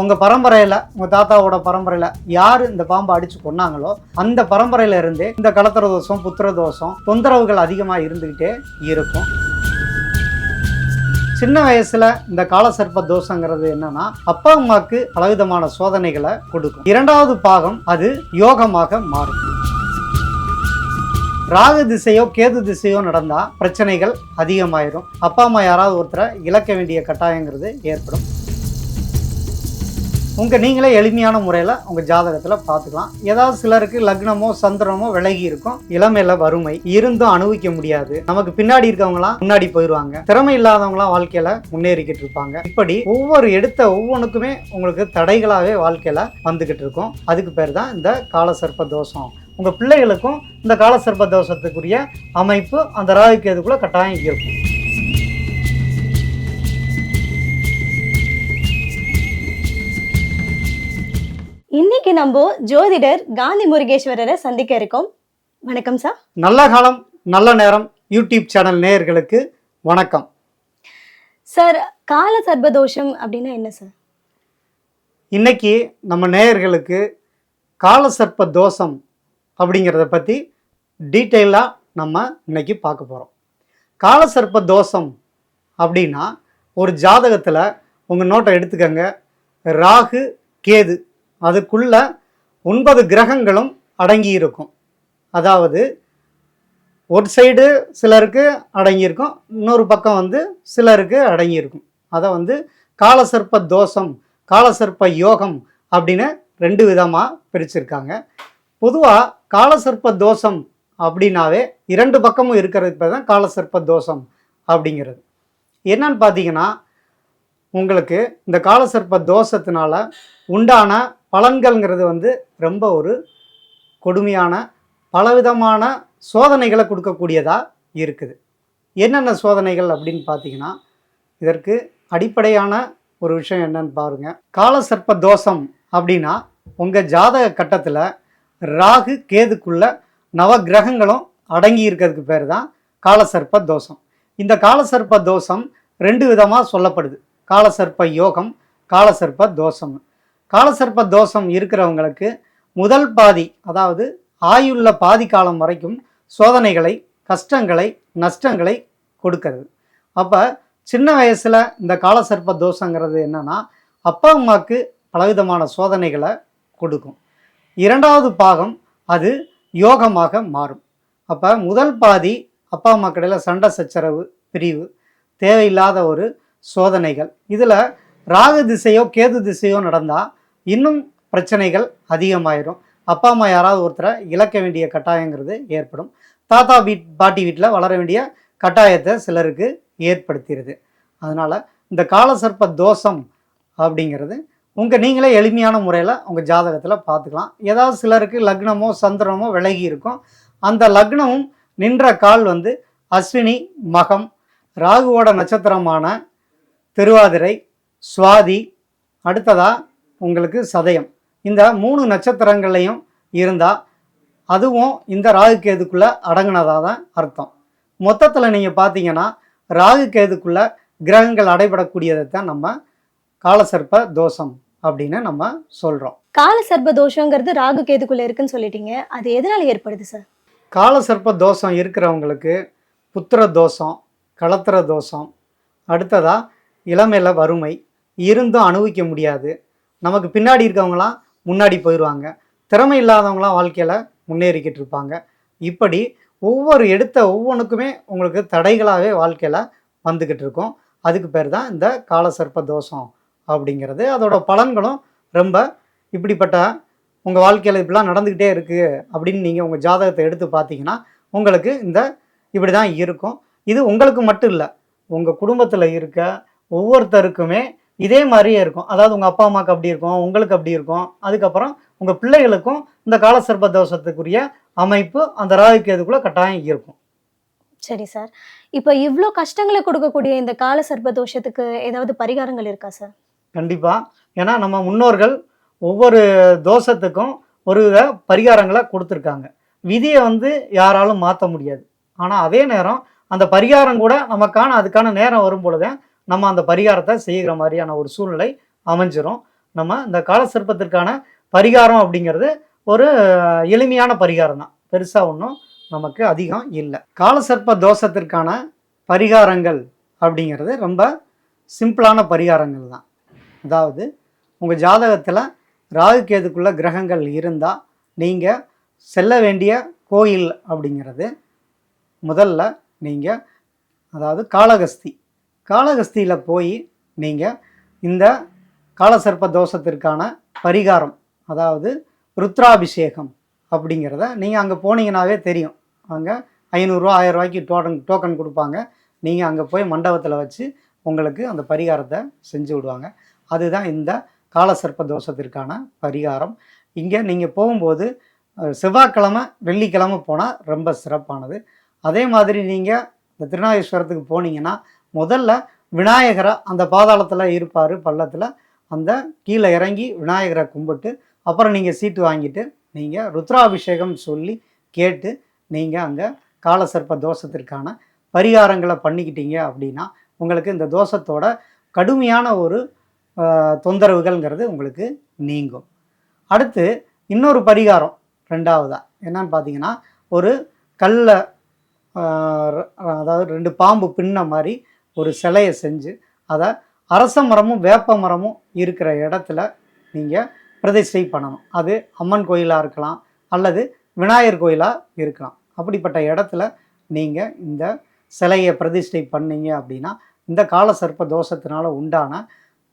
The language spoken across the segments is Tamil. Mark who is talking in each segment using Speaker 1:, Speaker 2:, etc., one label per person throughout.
Speaker 1: உங்கள் பரம்பரையில் உங்கள் தாத்தாவோட பரம்பரையில் யார் இந்த பாம்பை அடித்து கொன்னாங்களோ அந்த பரம்பரையிலிருந்தே இந்த கலத்திர தோஷம் புத்திர தோஷம் தொந்தரவுகள் அதிகமாக இருந்துக்கிட்டே இருக்கும். சின்ன வயசுல இந்த காலசர்ப்ப தோஷங்கிறது என்னன்னா அப்பா அம்மாவுக்கு பலவிதமான சோதனைகளை கொடுக்கும். இரண்டாவது பாகம் அது யோகமாக மாறும். ராகு திசையோ கேது திசையோ நடந்தா பிரச்சனைகள் அதிகமாயிரும். அப்பா அம்மா யாராவது ஒருத்தரை இழக்க வேண்டிய கட்டாயங்கிறது ஏற்படும். உங்கள் நீங்களே எளிமையான முறையில் உங்கள் ஜாதகத்தில் பார்த்துக்கலாம். ஏதாவது சிலருக்கு லக்னமோ சந்திரமோ விலகி இருக்கும். இளமையில வறுமை. இருந்தும் அனுபவிக்க முடியாது. நமக்கு பின்னாடி இருக்கவங்களாம் முன்னாடி போயிடுவாங்க திறமை இல்லாதவங்களாம் வாழ்க்கையில் முன்னேறிக்கிட்டு இருப்பாங்க. இப்படி ஒவ்வொரு எடுத்த ஒவ்வொன்றுக்குமே உங்களுக்கு தடைகளாகவே வாழ்க்கையில் வந்துக்கிட்டு இருக்கும். அதுக்கு பேர் தான் இந்த காலசர்ப்ப தோஷம். உங்கள் பிள்ளைகளுக்கும் இந்த காலசர்ப்ப தோஷத்துக்குரிய அமைப்பு அந்த ராகுக்கு எதுக்குள்ளே கட்டாயம் இருக்கும்.
Speaker 2: இன்னைக்கு நம்ம ஜோதிடர் காந்தி முருகேஸ்வரரை சந்திக்க இருக்கோம். வணக்கம் சார்.
Speaker 1: நல்ல காலம் நல்ல நேரம் யூடியூப் சேனல் நேயர்களுக்கு வணக்கம்.
Speaker 2: சார் கால சர்பதோஷம் அப்படின்னா என்ன சார்?
Speaker 1: இன்னைக்கு நம்ம நேயர்களுக்கு காலசர்ப்ப தோஷம் அப்படிங்கிறத பற்றி டீட்டெயிலாக நம்ம இன்னைக்கு பார்க்க போகிறோம் காலசர்ப்ப தோஷம் அப்படின்னா ஒரு ஜாதகத்தில் உங்கள் நோட்டை எடுத்துக்கங்க. ராகு கேது அதுக்குள்ள ஒன்பது கிரகங்களும் அடங்கியிருக்கும். அதாவது ஒரு சைடு சிலருக்கு அடங்கியிருக்கும் இன்னொரு பக்கம் வந்து சிலருக்கு அடங்கியிருக்கும். அதை வந்து காலசர்ப்ப தோஷம் காலசர்ப்ப யோகம் அப்படின்னு ரெண்டு விதமாக பிரிச்சிருக்காங்க. பொதுவாக காலசர்ப்ப தோஷம் அப்படின்னாவே இரண்டு பக்கமும் இருக்கிறது பேர் தான் காலசர்ப்ப தோஷம் அப்படிங்கிறது. என்னன்னு பார்த்தீங்கன்னா உங்களுக்கு இந்த காலசர்ப்ப தோஷத்தினால உண்டான பலன்கள்ங்கிறது வந்து ரொம்ப ஒரு கொடுமையான பலவிதமான சோதனைகளை கொடுக்கக்கூடியதாக இருக்குது. என்னென்ன சோதனைகள் அப்படின்னு பார்த்தீங்கன்னா இதற்கு அடிப்படையான ஒரு விஷயம் என்னன்னு பாருங்க. காலசர்ப்ப தோஷம் அப்படின்னா உங்கள் ஜாதக கட்டத்தில் ராகு கேதுக்குள்ள நவ கிரகங்களும் அடங்கி இருக்கிறதுக்கு பேர் தான் காலசர்ப்ப தோஷம். இந்த காலசர்ப்ப தோஷம் ரெண்டு விதமாக சொல்லப்படுது. காலசர்ப்ப யோகம் காலசர்ப்ப தோஷம் காலசர்ப்ப தோஷம் இருக்கிறவங்களுக்கு முதல் பாதி அதாவது ஆயுள்ள பாதி காலம் வரைக்கும் சோதனைகளை கஷ்டங்களை நஷ்டங்களை கொடுக்கறது. அப்போ சின்ன வயசில் இந்த காலசர்ப்ப தோஷங்கிறது என்னன்னா அப்பா அம்மாவுக்கு பலவிதமான சோதனைகளை கொடுக்கும். இரண்டாவது பாகம் அது யோகமாக மாறும். அப்போ முதல் பாதி அப்பா அம்மா கடையில் சண்டை சச்சரவு பிரிவு தேவையில்லாத ஒரு சோதனைகள். இதில் ராகு திசையோ கேது திசையோ நடந்தால் இன்னும் பிரச்சனைகள் அதிகமாயிரும். அப்பா அம்மா யாராவது ஒருத்தரை இழக்க வேண்டிய கட்டாயங்கிறது ஏற்படும். தாத்தா வீட் பாட்டி வீட்டில் வளர வேண்டிய கட்டாயத்தை சிலருக்கு ஏற்படுத்திடுது அதனால் இந்த காலசர்ப்ப தோஷம் அப்படிங்கிறது உங்கள் நீங்களே எளிமையான முறையில் உங்கள் ஜாதகத்தில் பார்த்துக்கலாம். ஏதாவது சிலருக்கு லக்னமோ சந்திரமோ விலகி இருக்கும். அந்த லக்னமும் நின்ற கால் வந்து அஸ்வினி மகம் ராகுவோட நட்சத்திரமான திருவாதிரை சுவாதி அடுத்ததாக உங்களுக்கு சதயம். இந்த மூணு நட்சத்திரங்கள்லையும் இருந்தால் அதுவும் இந்த ராகு கேதுக்குள்ளே அடங்குனதாக தான் அர்த்தம். மொத்தத்தில் நீங்கள் பார்த்தீங்கன்னா ராகு கேதுக்குள்ள கிரகங்கள் அடைபடக்கூடியதை தான் நம்ம காலசர்ப்ப தோஷம் அப்படின்னு நம்ம சொல்கிறோம்
Speaker 2: கால சர்ப தோஷங்கிறது ராகு கேதுக்குள்ள இருக்குன்னு சொல்லிட்டீங்க. அது எதனால ஏற்படுது சார்?
Speaker 1: காலசர்ப்ப தோஷம் இருக்கிறவங்களுக்கு புத்திர தோஷம் களத்திர தோஷம் அடுத்ததா இளமையில் வறுமை இருந்தும் அனுபவிக்க முடியாது. நமக்கு பின்னாடி இருக்கவங்களாம் முன்னாடி போயிடுவாங்க திறமை இல்லாதவங்களாம் வாழ்க்கையில் முன்னேறிக்கிட்டு இருப்பாங்க. இப்படி ஒவ்வொரு எடுத்த ஒவ்வொன்றுக்குமே உங்களுக்கு தடைகளாகவே வாழ்க்கையில் வந்துக்கிட்டு இருக்கும். அதுக்கு பேர் தான் இந்த காலசர்ப்ப தோஷம் அப்படிங்கிறது. அதோட பலன்களும் ரொம்ப இப்படிப்பட்ட உங்கள் வாழ்க்கையில் இப்படிலாம் நடந்துக்கிட்டே இருக்குது அப்படின்னு நீங்கள் உங்கள் ஜாதகத்தை எடுத்து பார்த்தீங்கன்னா உங்களுக்கு இந்த இப்படி தான் இருக்கும். இது உங்களுக்கு மட்டும் இல்லை உங்கள் குடும்பத்தில் இருக்க ஒவ்வொருத்தருக்குமே இதே மாதிரியே இருக்கும். அதாவது உங்கள் அப்பா அம்மாவுக்கு அப்படி இருக்கும் உங்களுக்கு அப்படி இருக்கும். அதுக்கப்புறம் உங்கள் பிள்ளைகளுக்கும் இந்த காலசர்ப்ப தோஷத்துக்குரிய அமைப்பு அந்த ராகுக்கு அதுக்குள்ளே கட்டாயம் இருக்கும்.
Speaker 2: சரி சார். இப்போ இவ்வளோ கஷ்டங்களை கொடுக்கக்கூடிய இந்த கால சர்ப தோஷத்துக்கு ஏதாவது பரிகாரங்கள் இருக்கா சார்?
Speaker 1: கண்டிப்பாக ஏன்னா நம்ம முன்னோர்கள் ஒவ்வொரு தோஷத்துக்கும் ஒரு வித பரிகாரங்களை கொடுத்துருக்காங்க. விதியை வந்து யாராலும் மாற்ற முடியாது. ஆனால் அதே நேரம் அந்த பரிகாரம் கூட நமக்கான அதுக்கான நேரம் வரும் பொழுதே நம்ம அந்த பரிகாரத்தை செய்கிற மாதிரியான ஒரு சூழ்நிலை அமைஞ்சிரும். நம்ம இந்த காலசர்ப்பத்திற்கான பரிகாரம் அப்படிங்கிறது ஒரு எளிமையான பரிகாரம் தான். பெருசாக ஒன்றும் நமக்கு அதிகம் இல்லை. காலசர்ப்ப தோஷத்திற்கான பரிகாரங்கள் அப்படிங்கிறது ரொம்ப சிம்பிளான பரிகாரங்கள் தான். அதாவது உங்கள் ஜாதகத்தில் ராகு கேதுக்குள்ள கிரகங்கள் இருந்தால் நீங்கள் செல்ல வேண்டிய கோயில் அப்படிங்கிறது முதல்ல நீங்கள் அதாவது காளகஸ்தி காளகஸ்தியில் போய் நீங்கள் இந்த காலசர்ப்ப தோஷத்திற்கான பரிகாரம் அதாவது ருத்ராபிஷேகம் அப்படிங்கிறத நீங்கள் அங்கே போனீங்கன்னாவே தெரியும். அங்கே ஐநூறுரூவா ஆயிரம் ரூபாய்க்கு டோக்கன் டோக்கன் கொடுப்பாங்க. நீங்கள் அங்கே போய் மண்டபத்தில் வச்சு உங்களுக்கு அந்த பரிகாரத்தை செஞ்சு விடுவாங்க. அதுதான் இந்த காலசர்ப்ப தோஷத்திற்கான பரிகாரம். இங்கே நீங்கள் போகும்போது செவ்வாய்க்கிழமை வெள்ளிக்கிழமை போனால் ரொம்ப சிறப்பானது. அதே மாதிரி நீங்கள் இந்த திருநாகேஸ்வரத்துக்கு போனீங்கன்னா முதல்ல விநாயகரை அந்த பாதாளத்தில் இருப்பார் பள்ளத்தில். அந்த கீழே இறங்கி விநாயகரை கும்பிட்டு அப்புறம் நீங்கள் சீட்டு வாங்கிட்டு நீங்கள் ருத்ராபிஷேகம் சொல்லி கேட்டு நீங்கள் அங்கே காலசர்ப்ப தோஷத்திற்கான பரிகாரங்களை பண்ணிக்கிட்டீங்க அப்படின்னா உங்களுக்கு இந்த தோஷத்தோட கடுமையான ஒரு தொந்தரவுகள்ங்கிறது உங்களுக்கு நீங்கும். அடுத்து இன்னொரு பரிகாரம் ரெண்டாவதாக என்னன்னு பார்த்தீங்கன்னா ஒரு கல்லை அதாவது ரெண்டு பாம்பு பின்ன மாதிரி ஒரு சிலையை செஞ்சு அதை அரச மரமும் வேப்ப மரமும் இருக்கிற இடத்துல நீங்கள் பிரதிஷ்டை பண்ணணும். அது அம்மன் கோயிலாக இருக்கலாம் அல்லது விநாயகர் கோயிலாக இருக்கலாம். அப்படிப்பட்ட இடத்துல நீங்கள் இந்த சிலையை பிரதிஷ்டை பண்ணீங்க அப்படின்னா இந்த கால சர்ப்ப தோஷத்தினால உண்டான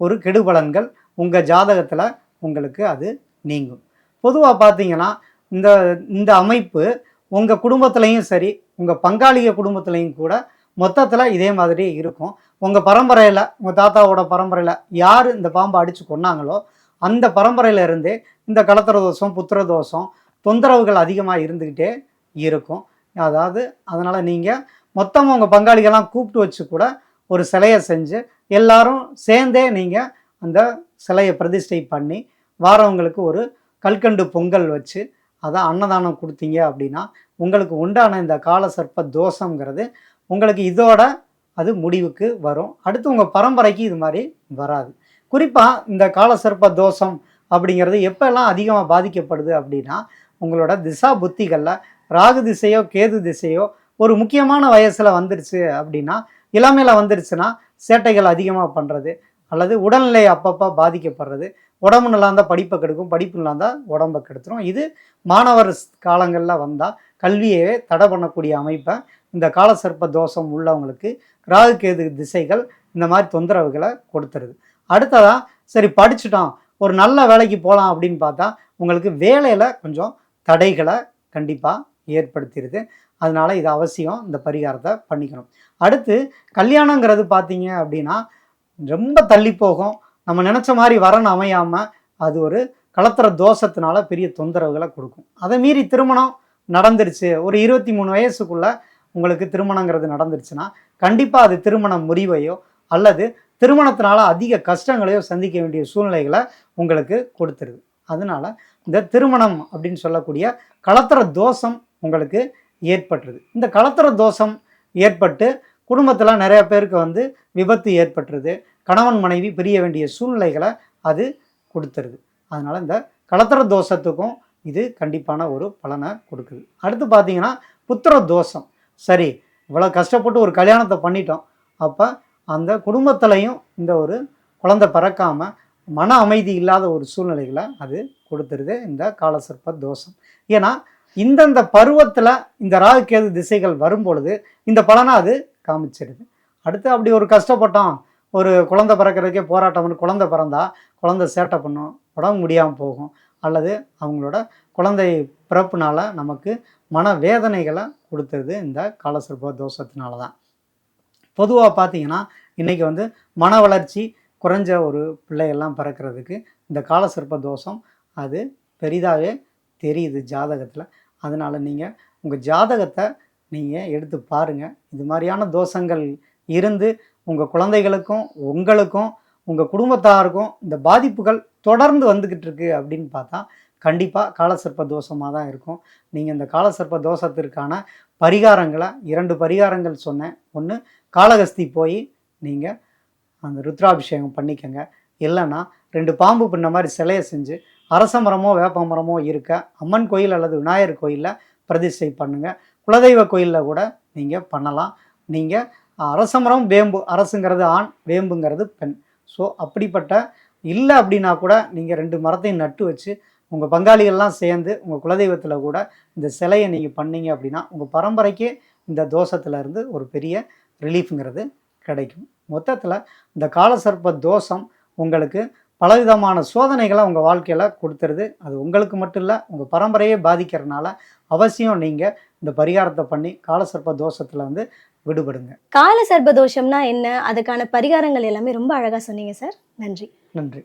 Speaker 1: ஒரு கெடுபலன்கள் உங்கள் ஜாதகத்தில் உங்களுக்கு அது நீங்கும். பொதுவாக பார்த்தீங்கன்னா இந்த இந்த அமைப்பு உங்கள் குடும்பத்துலேயும் சரி உங்கள் பங்காளிக குடும்பத்துலேயும் கூட மொத்தத்தில் இதே மாதிரி இருக்கும். உங்கள் பரம்பரையில் உங்கள் தாத்தாவோட பரம்பரையில் யார் இந்த பாம்பை அடித்து கொன்னாங்களோ அந்த பரம்பரையிலிருந்து இந்த கலத்திர தோஷம் புத்திர தோஷம் தொந்தரவுகள் அதிகமாக இருந்துக்கிட்டே இருக்கும். அதாவது அதனால் நீங்கள் மொத்தமாக உங்கள் பங்காளிகள்லாம் கூப்பிட்டு வச்சு கூட ஒரு சிலையை செஞ்சு எல்லாரும் சேர்ந்தே நீங்கள் அந்த சிலையை பிரதிஷ்டை பண்ணி வாரவங்களுக்கு ஒரு கல்கண்டு பொங்கல் வச்சு அதை அன்னதானம் கொடுத்தீங்க அப்படின்னா உங்களுக்கு உண்டான இந்த காலசர்ப்ப தோஷங்கிறது உங்களுக்கு இதோட அது முடிவுக்கு வரும். அடுத்து உங்கள் பரம்பரைக்கு இது மாதிரி வராது. குறிப்பாக இந்த காலசர்ப்ப தோஷம் அப்படிங்கிறது எப்போல்லாம் அதிகமாக பாதிக்கப்படுது அப்படின்னா உங்களோட திசா புத்திகளில் ராகு திசையோ கேது திசையோ ஒரு முக்கியமான வயசில் வந்துருச்சு அப்படின்னா இளமையில் வந்துருச்சுன்னா சேட்டைகள் அதிகமாக பண்ணுறது அல்லது உடல்நிலை அப்பப்போ பாதிக்கப்படுறது உடம்பு நல்லா இருந்தால் படிப்பை கெடுக்கும் படிப்பு நல்லா இருந்தால் உடம்பை கெடுத்துரும். இது மாணவர் காலங்களில் வந்தால் கல்வியவே தடை பண்ணக்கூடிய அமைப்பை இந்த காலசர்ப்ப தோஷம் உள்ளவங்களுக்கு ராகு கேது திசைகள் இந்த மாதிரி தொந்தரவுகளை கொடுத்துருது. அடுத்ததான் சரி படிச்சுட்டோம். ஒரு நல்ல வேலைக்கு போகலாம் அப்படின்னு பார்த்தா உங்களுக்கு வேலையில் கொஞ்சம் தடைகளை கண்டிப்பாக ஏற்படுத்திடுது அதனால் இது அவசியம். இந்த பரிகாரத்தை பண்ணிக்கணும். அடுத்து கல்யாணங்கிறது பார்த்தீங்க அப்படின்னா ரொம்ப தள்ளி போகும். நம்ம நினச்ச மாதிரி வரன் அமையாமல் அது ஒரு கலத்திர தோஷத்தினால பெரிய தொந்தரவுகளை கொடுக்கும். அதை மீறி திருமணம் நடந்துருச்சு. ஒரு இருபத்தி மூணு வயசுக்குள்ளே உங்களுக்கு திருமணங்கிறது நடந்துருச்சுன்னா கண்டிப்பாக அது திருமண முறிவையோ அல்லது திருமணத்தினால அதிக கஷ்டங்களையோ சந்திக்க வேண்டிய சூழ்நிலைகளை உங்களுக்கு கொடுத்துருது. அதனால இந்த திருமணம் அப்படின்னு சொல்லக்கூடிய கலத்திர தோஷம் உங்களுக்கு ஏற்பட்டுருது. இந்த கலத்திர தோஷம் ஏற்பட்டு குடும்பத்தில் நிறைய பேருக்கு வந்து விபத்து ஏற்பட்டுருது. கணவன் மனைவி பிரிய வேண்டிய சூழ்நிலைகளை அது கொடுத்துருது. அதனால் இந்த கலத்திர தோஷத்துக்கும் இது கண்டிப்பான ஒரு பலனை கொடுக்குது. அடுத்து பார்த்தீங்கன்னா புத்திர தோஷம். சரி இவ்வளோ கஷ்டப்பட்டு ஒரு கல்யாணத்தை பண்ணிட்டோம். அப்போ அந்த குடும்பத்துலையும் இந்த ஒரு குழந்தை பிறக்காமல் மன அமைதி இல்லாத ஒரு சூழ்நிலைகளை அது கொடுத்துருது இந்த காலசர்ப்ப தோஷம். ஏன்னா இந்தந்த பருவத்தில் இந்த ராகு கேது திசைகள் வரும்பொழுது இந்த பலனை அது காமிச்சிடுது அடுத்து அப்படி ஒரு கஷ்டப்பட்டோம். ஒரு குழந்தை பிறக்கிறதுக்கே போராட்டம்னு குழந்தை பிறந்தா குழந்தை சேட்டை பண்ணும் உடம்பு முடியாமல் போகும். அல்லது அவங்களோட குழந்தை பிறப்புனால நமக்கு மன வேதனைகளை கொடுத்தது இந்த காலசர்ப்ப தோஷத்தினால தான் பொதுவாக பார்த்தீங்கன்னா இன்றைக்கி வந்து மன வளர்ச்சி குறைஞ்ச ஒரு பிள்ளையெல்லாம் பிறக்கிறதுக்கு இந்த காலசர்ப்ப தோஷம் அது பெரிதாகவே தெரியுது ஜாதகத்தில். அதனால் நீங்கள் உங்கள் ஜாதகத்தை நீங்கள் எடுத்து பாருங்கள் இது மாதிரியான தோஷங்கள் இருந்து உங்கள் குழந்தைகளுக்கும் உங்களுக்கும் உங்கள் குடும்பத்தாருக்கும் இந்த பாதிப்புகள் தொடர்ந்து வந்துக்கிட்டு இருக்கு அப்படின்னு பார்த்தா கண்டிப்பாக காலசர்ப்ப தோஷமாக தான் இருக்கும். நீங்கள் இந்த காலசர்ப்ப தோஷத்திற்கான பரிகாரங்களை இரண்டு பரிகாரங்கள் சொன்னேன். ஒன்று காளகஸ்தி போய் நீங்கள் அந்த ருத்ராபிஷேகம் பண்ணிக்கங்க. இல்லைன்னா ரெண்டு பாம்பு பின்ன மாதிரி சிலையை செஞ்சு அரச மரமோ வேப்ப மரமோ இருக்க அம்மன் கோயில் அல்லது விநாயகர் கோயிலில் பிரதிஷ்டை பண்ணுங்கள் குலதெய்வ கோயிலில் கூட நீங்கள் பண்ணலாம். நீங்கள் அரச மரம் வேம்பு அரசுங்கிறது ஆண் வேம்புங்கிறது பெண். ஸோ அப்படிப்பட்ட இல்லை அப்படின்னா கூட நீங்கள் ரெண்டு மரத்தையும் நட்டு வச்சு உங்கள் பங்காளிகள்லாம் சேர்ந்து உங்கள் குலதெய்வத்தில் கூட இந்த சிலையை நீங்கள் பண்ணீங்க அப்படின்னா உங்கள் பரம்பரைக்கே இந்த தோஷத்துல இருந்து ஒரு பெரிய ரிலீஃப்ங்கிறது கிடைக்கும். மொத்தத்தில் இந்த காலசர்ப்ப தோஷம் உங்களுக்கு பலவிதமான சோதனைகளை உங்கள் வாழ்க்கையில் கொடுத்துருது. அது உங்களுக்கு மட்டும் இல்லை உங்கள் பரம்பரையே பாதிக்கிறதுனால அவசியம் நீங்கள் இந்த பரிகாரத்தை பண்ணி காலசர்ப்ப தோஷத்தில் வந்து விடுபடுங்க.
Speaker 2: கால சர்ப்ப தோஷம்னா என்ன? அதுக்கான பரிகாரங்கள் எல்லாமே ரொம்ப அழகா சொன்னீங்க சார். நன்றி.
Speaker 1: நன்றி.